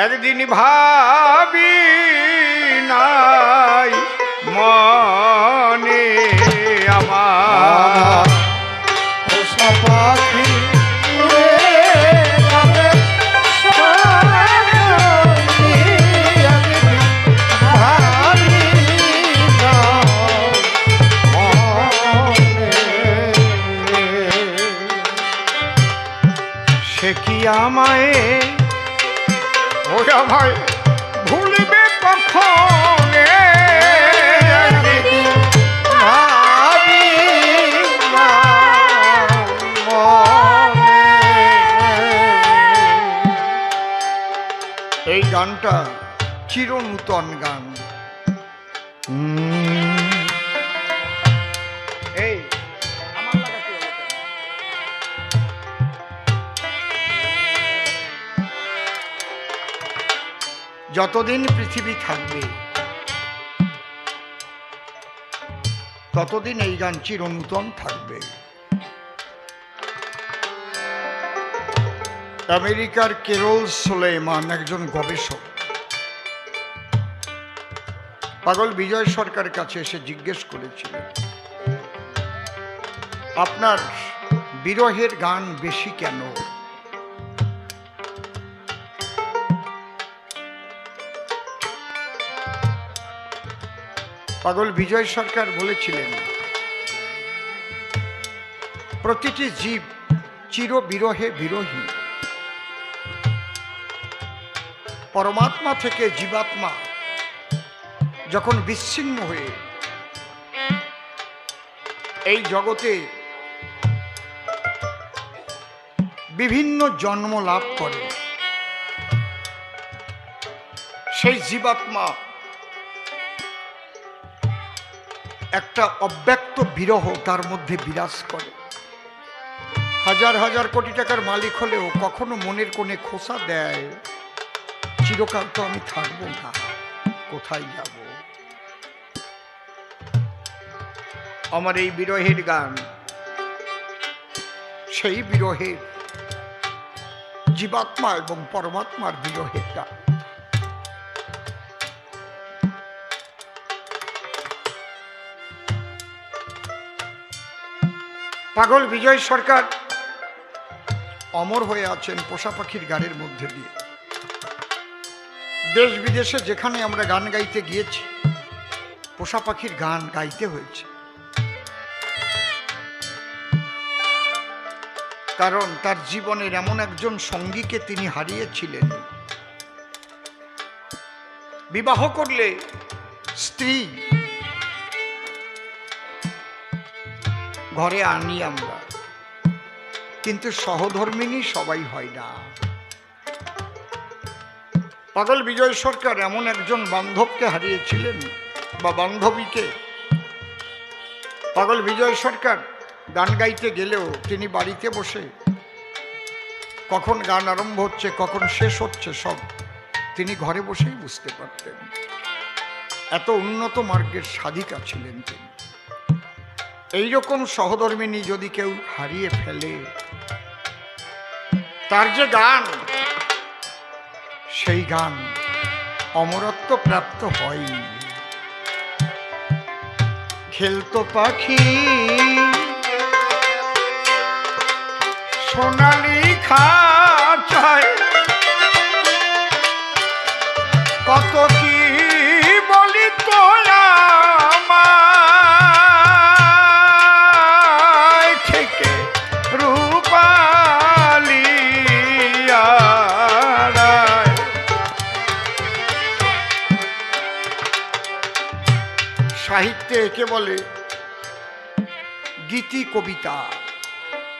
একদিন ভাবি নাই কি আমায় ওরা ভাই ভুলবে কখন। এই গানটা চির নূতন গান যতদিন পৃথিবী থাকবে, ততদিন এই গান চিরনূতন থাকবে। আমেরিকার কেরল সোলেমান, একজন গবেষক। পাগল বিজয় সরকারের কাছে এসে জিজ্ঞেস করেছিলেন আপনার বিরহের গান বেশি কেন? পাগল বিজয় সরকার বলেছিলেন, প্রতিটি জীব চির বিরহে বিরহী। পরমাত্মা থেকে জীবাত্মা যখন বিচ্ছিন্ন হয়ে এই জগতে বিভিন্ন জন্ম লাভ করে, সেই জীবাত্মা একটা অব্যক্ত বিরহ তার মধ্যে বিরাজ করে। হাজার হাজার কোটি টাকার মালিক হলেও কখনো মনের কোণে খোসা দেয়, চিরকাল তো আমি থাকব না, কোথায় যাব? আমার এই বিরহের গান, সেই বিরহের জীবাত্মা এবং পরমাত্মার বিরহের গান পাগল বিজয় সরকার। অমর হয়ে আছেন পোষা পাখির গানের মধ্যে দিয়ে। দেশ বিদেশে যেখানে আমরা গান গাইতে গিয়েছি পোষা পাখির গান গাইতে হয়েছে। কারণ তার জীবনের এমন একজন সঙ্গীকে তিনি হারিয়েছিলেন। বিবাহ করলে স্ত্রী ঘরে আনি আমরা। কিন্তু সহধর্মিনী সবাই হয় না। পাগল বিজয় সরকার এমন একজন বান্ধবকে হারিয়েছিলেন বা বান্ধবীকে। পাগল বিজয় সরকার গান গাইতে গেলেও তিনি বাড়িতে বসে। কখন গান আরম্ভ হচ্ছে, কখন শেষ হচ্ছে সব তিনি ঘরে বসেই বুঝতে পারতেন। এত উন্নত মার্গের সাধিকা ছিলেন তিনি। এইরকম সহধর্মিনী যদি কেউ হারিয়ে ফেলে, তার যে গান, সেই গান অমরত্ব প্রাপ্ত হয়নি খেলতো পাখি, সোনালি খাঁচায়, কত কি সাহিত্যে একে বলে? গীতি, কবিতা।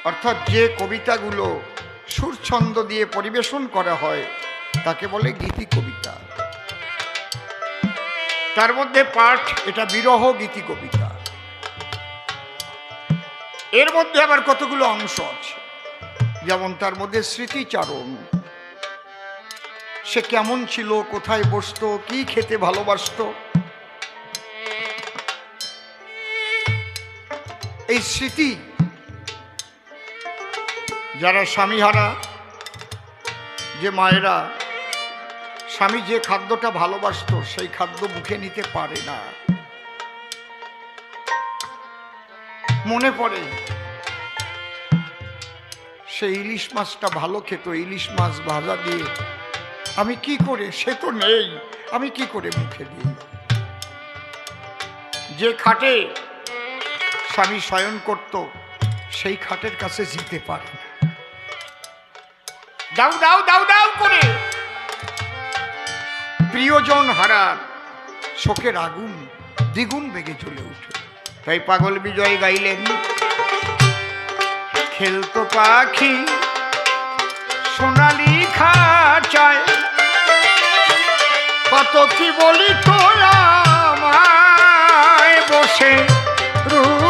অর্থাৎ যে কবিতাগুলো সুরছন্দ দিয়ে পরিবেশন করা হয়, তাকে বলে গীতি, কবিতা। তার মধ্যে পাঠ, এটা বিরহ গীতি, কবিতা। এর মধ্যে আবার কতগুলো অংশ আছে? যেমন তার মধ্যে স্মৃতিচারণ। সে কেমন ছিল, কোথায় বসতো, কি খেতে ভালোবাসতো? এই স্মৃতি যারা স্বামীহারা, যে মায়েরা স্বামী যে খাদ্যটা ভালোবাসতো, সেই খাদ্য মুখে নিতে পারে না। মনে পড়ে সেই ইলিশ মাছটা ভালো খেত, ইলিশ মাছ ভাজা দিয়ে। আমি কি করে? সে তো নেই। আমি কি করে মুখে দিই? যে খাটে স্বামী শয়ন করত সেই খাটের কাছে যেতে পারে দাও দাও দাও দাও করে। প্রিয়জন হারার শোকের আগুন দ্বিগুণ বেগে চলে উঠে তাই পাগল বিজয় গাইলেন খেলতো পাখি সোনালি খাঁচায় কত কি বলি তো আমায় বসে রূপালি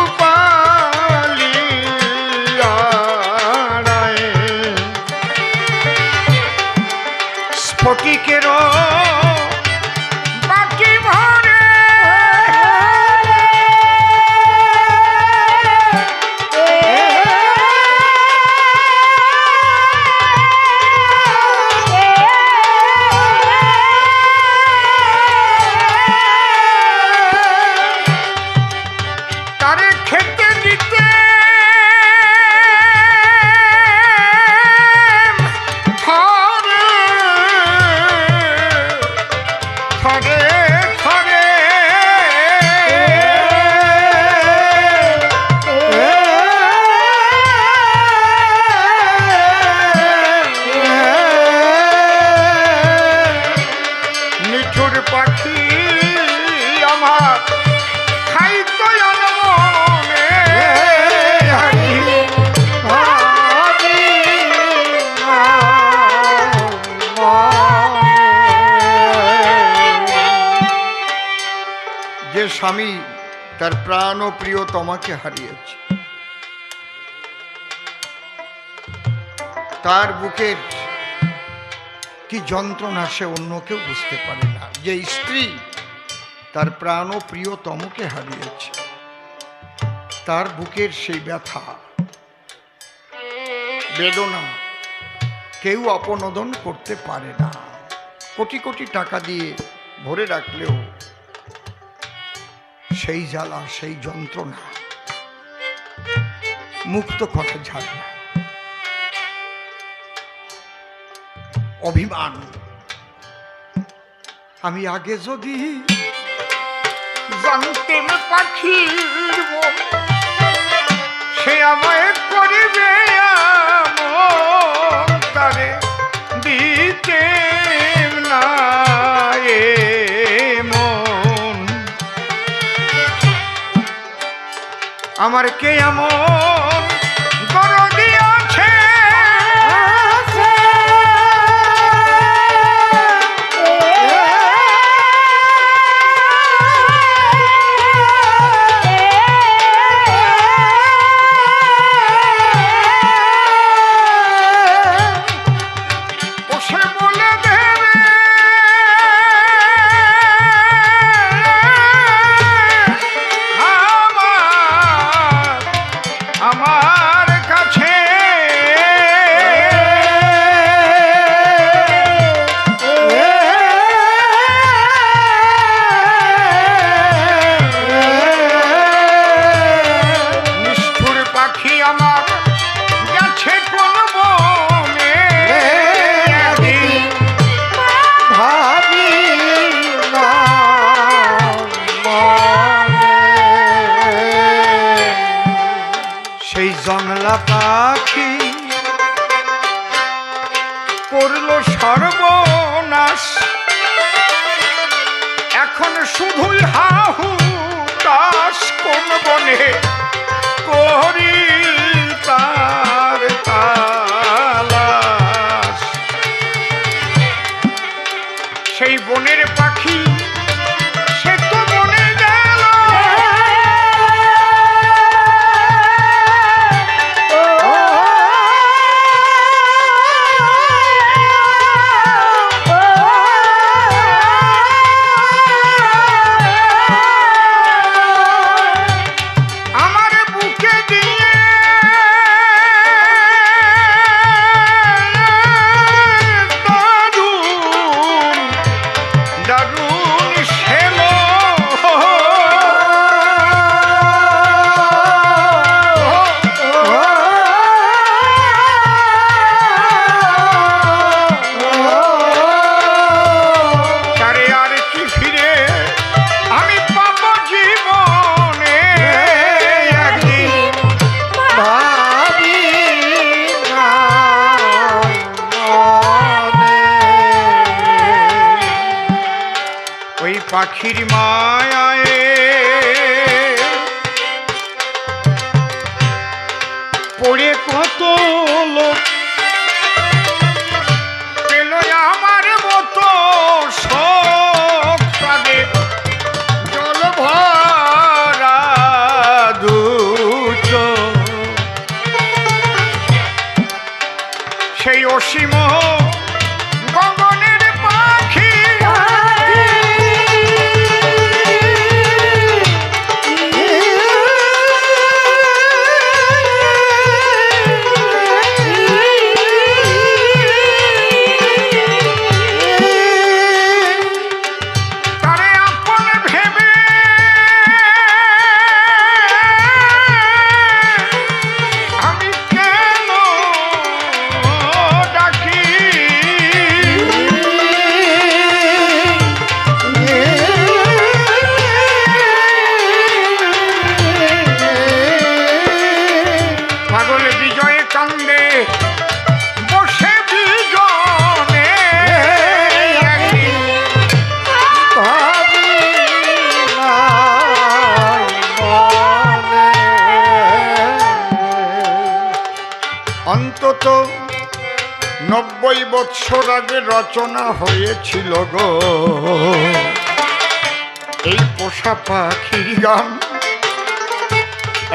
স্বামী তার প্রাণ ও প্রিয় তোমাকে হারিয়েছে। তার বুকের কি যন্ত্রণা সে অন্য কেউ বুঝতে পারে না। যে স্ত্রী তার প্রাণ ও প্রিয় তমকে হারিয়েছে, তার বুকের সেই ব্যথা, বেদনা কেউ অপনোদন করতে পারে না। কোটি কোটি টাকা দিয়ে ভরে রাখলেও সেই জ্বালা সেই যন্ত্রণা। মুক্ত করা যায় না। অভিমান। আমি আগে যদি জানতেন মন, সে আমায় করিবে তারে দিতে আমার কে এমন সেই পাখি করল সর্বনাশ। এখন শুধুই হাহু দাস কোন বনে করি তার সেই বনের পাখি পাখির মায়ায়। পড়ে কত লোক আমার মতো সেই অসীম অন্তত নব্বই বৎসর আগে রচনা হয়েছিল গো। এই পোষা পাখির গান,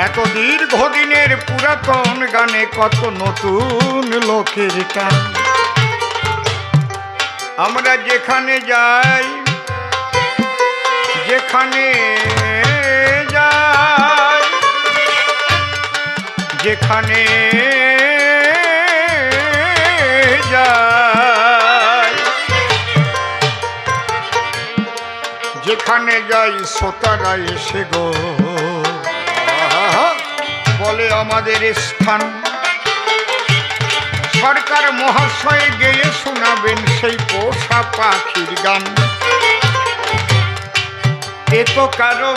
এত দীর্ঘদিনের পুরাতন গানে কত নতুন লোকের গান আমরা যেখানে যাই যেখানে যাই, যেখানে যেখানে যাই শ্রোতারা এসে গো। বলে আমাদের স্থান। সরকার মহাশয় গেয়ে শোনাবেন সেই পোষা পাখির গান। এ তো কারও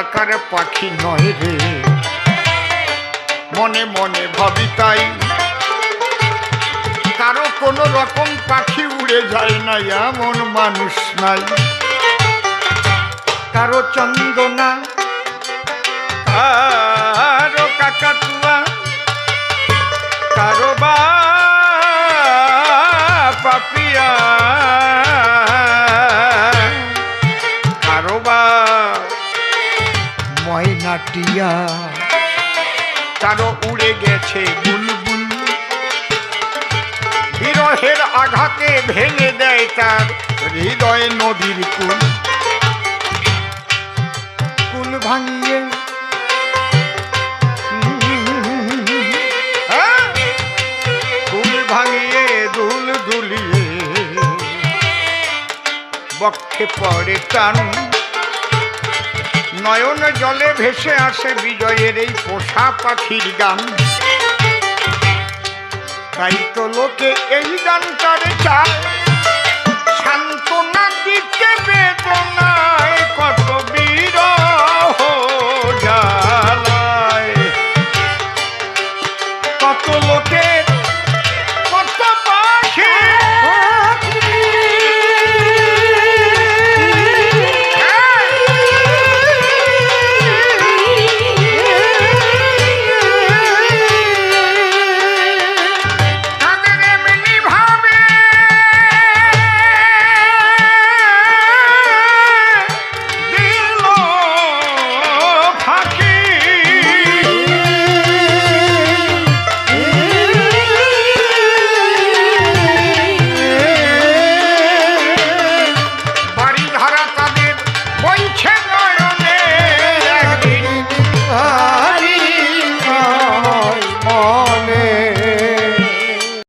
আকার পাখি নয় রে। মনে মনে ভাবি তাই, কারও কোনো রকম পাখি উড়ে যায় না এমন মানুষ নাই। কারও চন্দনা কারও ময়নাটিয়া কারও উড়ে গেছে বুলবুল। বিরহের আঘাতে ভেঙে দেয় তার হৃদয় নদীর কুল। কুল ভাঙিয়ে। হ্যাঁ? কুল ভাঙিয়ে দুল দুলিয়ে। বক্ষে পড়ে টান নয়ন জলে ভেসে আসে বিজয়ের এই পোষা পাখির গান। তাই তো লোকে এই গানটারে চায়।